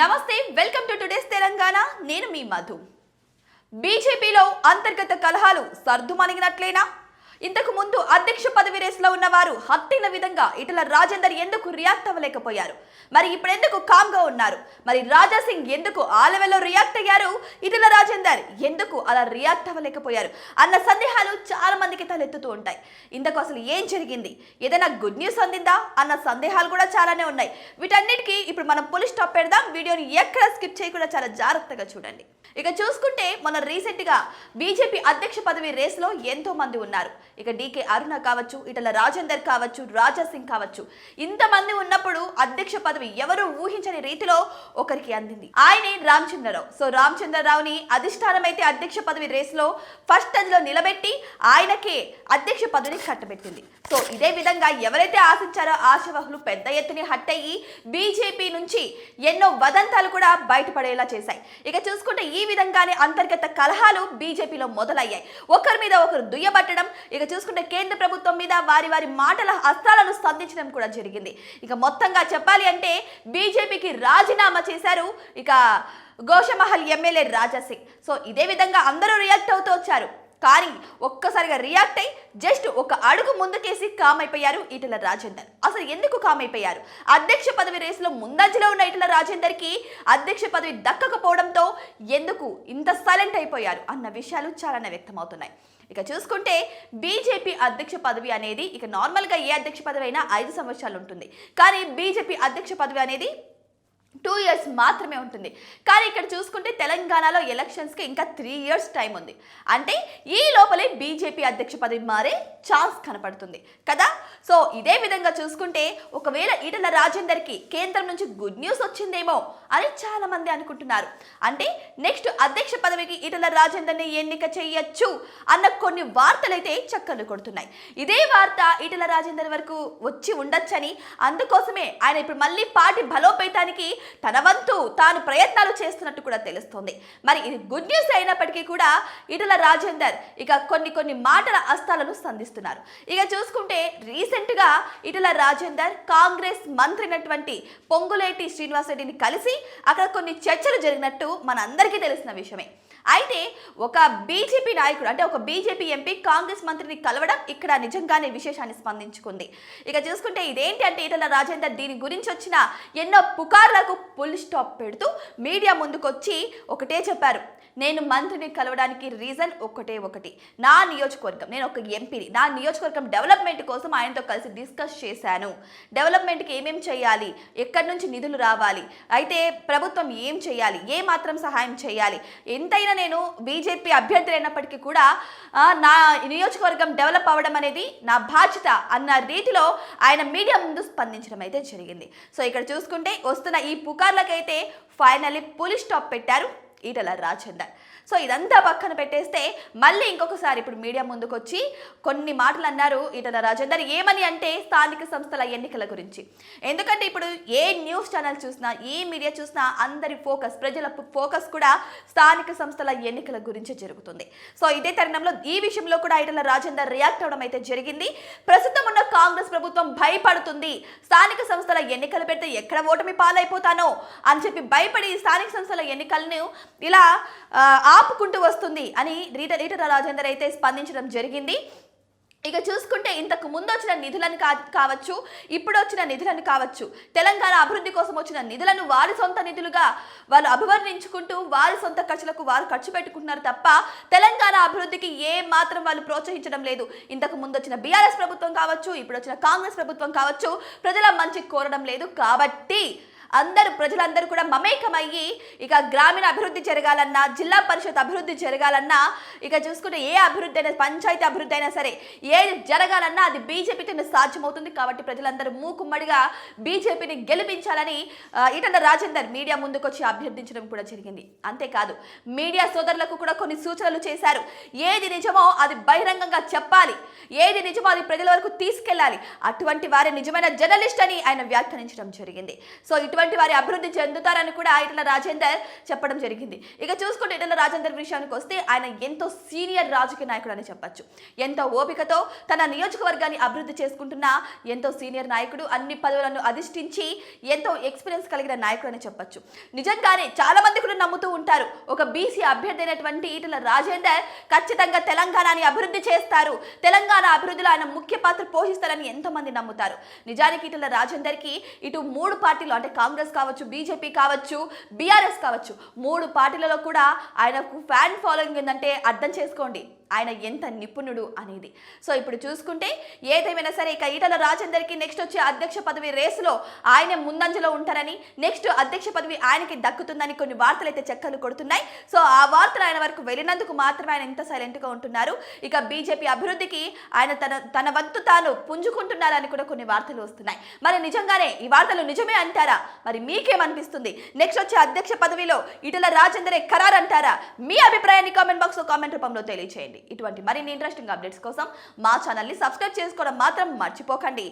నమస్తే welcome to today's Telangana. నేను మీ మధు. బీజేపీలో అంతర్గత కలహాలు సర్దుమణిగినట్లేనా? ఇంతకు ముందు అధ్యక్ష పదవి రేసులో ఉన్నవారు హత్తిన విధంగా ఇటల రాజేందర్ ఎందుకు రియాక్ట్ అవ్వలేకపోయారు? మరి ఇప్పుడు ఎందుకు కామ్గా ఉన్నారు? మరి రాజా సింగ్ ఎందుకు ఆలవెలో రియాక్ట్ అయ్యారు? ఇటల రాజేందర్ ఎందుకు అలా రియాక్ట్ అవ్వలేకపోయారు? అన్న సందేహాలు చాలా మందికి తలెత్తుతూ ఉంటాయి. ఇంతకు అసలు ఏం జరిగింది? ఏదైనా గుడ్ న్యూస్ అందిందా? అన్న సందేహాలు కూడా చాలానే ఉన్నాయి. వీటన్నిటికీ ఇప్పుడు మనం పులి స్టాప్ పెడదాం. వీడియోని ఎక్కడ స్కిప్ చేయకుండా చాలా జాగ్రత్తగా చూడండి. ఇక చూసుకుంటే మన రీసెంట్గా బీజేపీ అధ్యక్ష పదవి రేసులో ఎంతో మంది ఉన్నారు. ఇక డీకే అరుణ కావచ్చు ఇటల రాజేందర్ కావచ్చు రాజా సింగ్ కావచ్చు. ఇంతమంది ఉన్నప్పుడు అధ్యక్ష పదవి ఎవరు ఊహించని రీతిలో ఒకరికి అందింది. ఆయనే రామచంద్రరావు. సో రామచంద్రరావుని అధిష్టానం అయితే అధ్యక్ష పదవి రేసులో ఫస్ట్లో నిలబెట్టి ఆయనకే అధ్యక్ష పదవిని కట్టబెట్టింది. సో ఇదే విధంగా ఎవరైతే ఆశించారో ఆశవాహులు పెద్ద ఎత్తున హట్టయ్యి బీజేపీ నుంచి ఎన్నో వదంతాలు కూడా బయటపడేలా చేశాయి. ఇక చూసుకుంటే ఈ విధంగానే అంతర్గత కలహాలు బీజేపీలో మొదలయ్యాయి. ఒకరి మీద ఒకరు దుయ్యబట్టడం ఇక ఇక చూసుకుంటే కేంద్ర ప్రభుత్వం మీద వారి వారి మాటల అస్త్రాలను సంధించడం కూడా జరిగింది. ఇక మొత్తంగా చెప్పాలి అంటే బీజేపీకి రాజీనామా చేశారు ఇక గోషమహల్ ఎమ్మెల్యే రాజాసింగ్. సో ఇదే విధంగా అందరూ రియాక్ట్ అవుతూ వచ్చారు. కానీ ఒక్కసారిగా రియాక్ట్ అయి జస్ట్ ఒక అడుగు ముందుకేసి కామ్ అయిపోయారు ఈటల రాజేందర్. అసలు ఎందుకు కామ్ అయిపోయారు? అధ్యక్ష పదవి రేసులో ముందంజలో ఉన్న ఈటల రాజేందర్కి అధ్యక్ష పదవి దక్కకపోవడంతో ఎందుకు ఇంత సైలెంట్ అయిపోయారు? అన్న విషయాలు చాలానే వ్యక్తమవుతున్నాయి. ఇక చూసుకుంటే బీజేపీ అధ్యక్ష పదవి అనేది ఇక నార్మల్గా ఏ అధ్యక్ష పదవి అయినా ఐదు సంవత్సరాలు ఉంటుంది. కానీ బీజేపీ అధ్యక్ష పదవి అనేది టూ ఇయర్స్ మాత్రమే ఉంటుంది. కానీ ఇక్కడ చూసుకుంటే తెలంగాణలో ఎలక్షన్స్కి ఇంకా త్రీ ఇయర్స్ టైం ఉంది. అంటే ఈ లోపలే బీజేపీ అధ్యక్ష పదవి మారే ఛాన్స్ కనపడుతుంది. కదా? సో ఇదే విధంగా చూసుకుంటే ఒకవేళ ఈటల రాజేందర్కి కేంద్రం నుంచి గుడ్ న్యూస్ వచ్చిందేమో అని చాలామంది అనుకుంటున్నారు. అంటే నెక్స్ట్ అధ్యక్ష పదవికి ఈటల రాజేందర్ని ఎన్నిక చేయొచ్చు అన్న కొన్ని వార్తలైతే చక్కర్లు కొడుతున్నాయి. ఇదే వార్త ఈటల రాజేందర్ వరకు వచ్చి ఉండొచ్చని అందుకోసమే ఆయన ఇప్పుడు మళ్ళీ పార్టీ బలోపేతానికి తన వంతు తాను ప్రయత్నాలు చేస్తున్నట్టు కూడా తెలుస్తోంది. మరి ఇది గుడ్ న్యూస్ అయినప్పటికీ కూడా ఇటల రాజేందర్ ఇక కొన్ని కొన్ని మాటల అస్తాలను సంధిస్తున్నారు. ఇక చూసుకుంటే రీసెంట్గా ఇటల రాజేందర్ కాంగ్రెస్ మంత్రి అయినటువంటి పొంగులేటి శ్రీనివాసరెడ్డిని కలిసి అక్కడ కొన్ని చర్చలు జరిగినట్టు మనందరికీ తెలిసిన విషయమే. అయితే ఒక బీజేపీ నాయకుడు అంటే ఒక బీజేపీ ఎంపీ కాంగ్రెస్ మంత్రిని కలవడం ఇక్కడ నిజంగానే విశేషాన్ని స్పందించుకుంది. ఇక చూసుకుంటే ఇదేంటి అంటే ఈటల రాజేందర్ దీని గురించి వచ్చిన ఎన్నో పుకార్లకు ఫుల్ స్టాప్ పెడుతూ మీడియా ముందుకొచ్చి ఒకటే చెప్పారు. నేను మంత్రిని కలవడానికి రీజన్ ఒకటే ఒకటి. నా నియోజకవర్గం నేను ఒక ఎంపీని. నా నియోజకవర్గం డెవలప్మెంట్ కోసం ఆయనతో కలిసి డిస్కస్ చేశాను. డెవలప్మెంట్కి ఏమేం చేయాలి? ఎక్కడి నుంచి నిధులు రావాలి? అయితే ప్రభుత్వం ఏం చేయాలి? ఏ మాత్రం సహాయం చేయాలి? ఎంతైనా నేను బీజేపీ అభ్యర్థి అయినప్పటికీ కూడా నా నియోజకవర్గం డెవలప్ అవ్వడం అనేది నా బాధ్యత అన్న రీతిలో ఆయన మీడియా ముందు స్పందించడం అయితే జరిగింది. సో ఇక్కడ చూసుకుంటే వస్తున్న ఈ పుకార్లకైతే ఫైనల్లీ పులి స్టాప్ పెట్టారు. ఈటల రాజేందర్. సో ఇదంతా పక్కన పెట్టేస్తే మళ్ళీ ఇంకొకసారి ఇప్పుడు మీడియా ముందుకు వచ్చి కొన్ని మాటలు అన్నారు ఈటల రాజేందర్. ఏమని అంటే స్థానిక సంస్థల ఎన్నికల గురించి. ఎందుకంటే ఇప్పుడు ఏ న్యూస్ ఛానల్ చూసినా ఏ మీడియా చూసినా అందరి ఫోకస్ ప్రజల ఫోకస్ కూడా స్థానిక సంస్థల ఎన్నికల గురించి జరుగుతుంది. సో ఇదే తరుణంలో ఈ విషయంలో కూడా ఈటల రాజేందర్ రియాక్ట్ అవడం అయితే జరిగింది. ప్రస్తుతం ఉన్న కాంగ్రెస్ ప్రభుత్వం భయపడుతుంది. స్థానిక సంస్థల ఎన్నికలు పెడితే ఎక్కడ ఓటమి పాలైపోతానో అని చెప్పి భయపడి స్థానిక సంస్థల ఎన్నికలను ఇలా ఆపుకుంటూ వస్తుంది అని రీట ఈటల రాజేందర్ అయితే స్పందించడం జరిగింది. ఇక చూసుకుంటే ఇంతకు ముందు వచ్చిన నిధులను కా కావచ్చు ఇప్పుడు వచ్చిన నిధులను కావచ్చు తెలంగాణ అభివృద్ధి కోసం వచ్చిన నిధులను వారి సొంత నిధులుగా వాళ్ళు అభివర్ణించుకుంటూ వారి సొంత ఖర్చులకు వారు ఖర్చు పెట్టుకుంటున్నారు తప్ప తెలంగాణ అభివృద్ధికి ఏ మాత్రం వాళ్ళు ప్రోత్సహించడం లేదు. ఇంతకు ముందు వచ్చిన బీఆర్ఎస్ ప్రభుత్వం కావచ్చు ఇప్పుడు వచ్చిన కాంగ్రెస్ ప్రభుత్వం కావచ్చు ప్రజల మంచి కోరడం లేదు కాబట్టి అందరూ ప్రజలందరూ కూడా మమేకమయ్యి ఇక గ్రామీణ అభివృద్ధి జరగాలన్నా జిల్లా పరిషత్ అభివృద్ధి జరగాలన్నా ఇక చూసుకుంటే ఏ అభివృద్ధి అయినా పంచాయతీ అభివృద్ధి అయినా సరే ఏది జరగాలన్నా అది బీజేపీతోనే సాధ్యమవుతుంది. కాబట్టి ప్రజలందరూ మూకుమ్మడిగా బీజేపీని గెలిపించాలని ఈటల రాజేందర్ మీడియా ముందుకొచ్చి అభ్యర్థించడం కూడా జరిగింది. అంతేకాదు మీడియా సోదరులకు కూడా కొన్ని సూచనలు చేశారు. ఏది నిజమో అది బహిరంగంగా చెప్పాలి. ఏది నిజమో అది ప్రజల వరకు తీసుకెళ్ళాలి. అటువంటి వారి నిజమైన జర్నలిస్ట్ అని ఆయన వ్యాఖ్యానించడం జరిగింది. సో ఇటువంటి ఇటువంటి వారి అభివృద్ధి చెందుతారని కూడా ఇటల రాజేందర్ చెప్పడం జరిగింది. ఇక చూసుకుంటే ఇటల రాజేందర్ విషయానికి వస్తే ఆయన ఎంతో సీనియర్ రాజకీయ నాయకుడు అని చెప్పొచ్చు. ఎంతో ఓపికతో తన నియోజకవర్గాన్ని అభివృద్ధి చేసుకుంటున్న ఎంతో సీనియర్ నాయకుడు అన్ని పదవులను అధిష్ఠించి ఎంతో ఎక్స్పీరియన్స్ కలిగిన నాయకుడు అని చెప్పొచ్చు. నిజంగానే చాలా మంది కూడా నమ్ముతూ ఉంటారు. ఒక బీసీ అభ్యర్థి అయినటువంటి ఈటల రాజేందర్ ఖచ్చితంగా తెలంగాణని అభివృద్ధి చేస్తారు. తెలంగాణ అభివృద్ధిలో ఆయన ముఖ్య పాత్ర పోషిస్తారని ఎంతమంది నమ్ముతారు. నిజానికి ఈటల రాజేందర్కి ఇటు మూడు పార్టీలు అంటే కాంగ్రెస్ కాంగ్రెస్ కావచ్చు బీజేపీ కావచ్చు బీఆర్ఎస్ కావచ్చు మూడు పార్టీలలో కూడా ఆయనకు ఫ్యాన్ ఫాలోయింగ్ ఉందంటే అర్థం చేసుకోండి. ఆయన ఎంత నిపుణుడు అనేది. సో ఇప్పుడు చూసుకుంటే ఏదేమైనా సరే ఇక ఈటల రాజేందర్కి నెక్స్ట్ వచ్చే అధ్యక్ష పదవి రేసులో ఆయన ముందంజలో ఉంటారని నెక్స్ట్ అధ్యక్ష పదవి ఆయనకి దక్కుతుందని కొన్ని వార్తలు అయితే చెక్కలు కొడుతున్నాయి. సో ఆ వార్తలు ఆయన వరకు వెళ్ళినందుకు మాత్రమే ఆయన ఇంత సైలెంట్గా ఉంటున్నారు. ఇక బీజేపీ అభివృద్ధికి ఆయన తన తన వంతు తాను పుంజుకుంటున్నారని కూడా కొన్ని వార్తలు వస్తున్నాయి. మరి నిజంగానే ఈ వార్తలు నిజమే అంటారా? మరి మీకేమనిపిస్తుంది? నెక్స్ట్ వచ్చే అధ్యక్ష పదవిలో ఇటల రాజేందరే ఖరారంటారా? మీ అభిప్రాయాన్ని కామెంట్ బాక్స్లో కామెంట్ రూపంలో తెలియచేయండి. ఇటువంటి మరిన్ని ఇంట్రెస్టింగ్ అప్డేట్స్ కోసం మా ఛానల్ని సబ్స్క్రైబ్ చేసుకోవడం మాత్రం మర్చిపోకండి.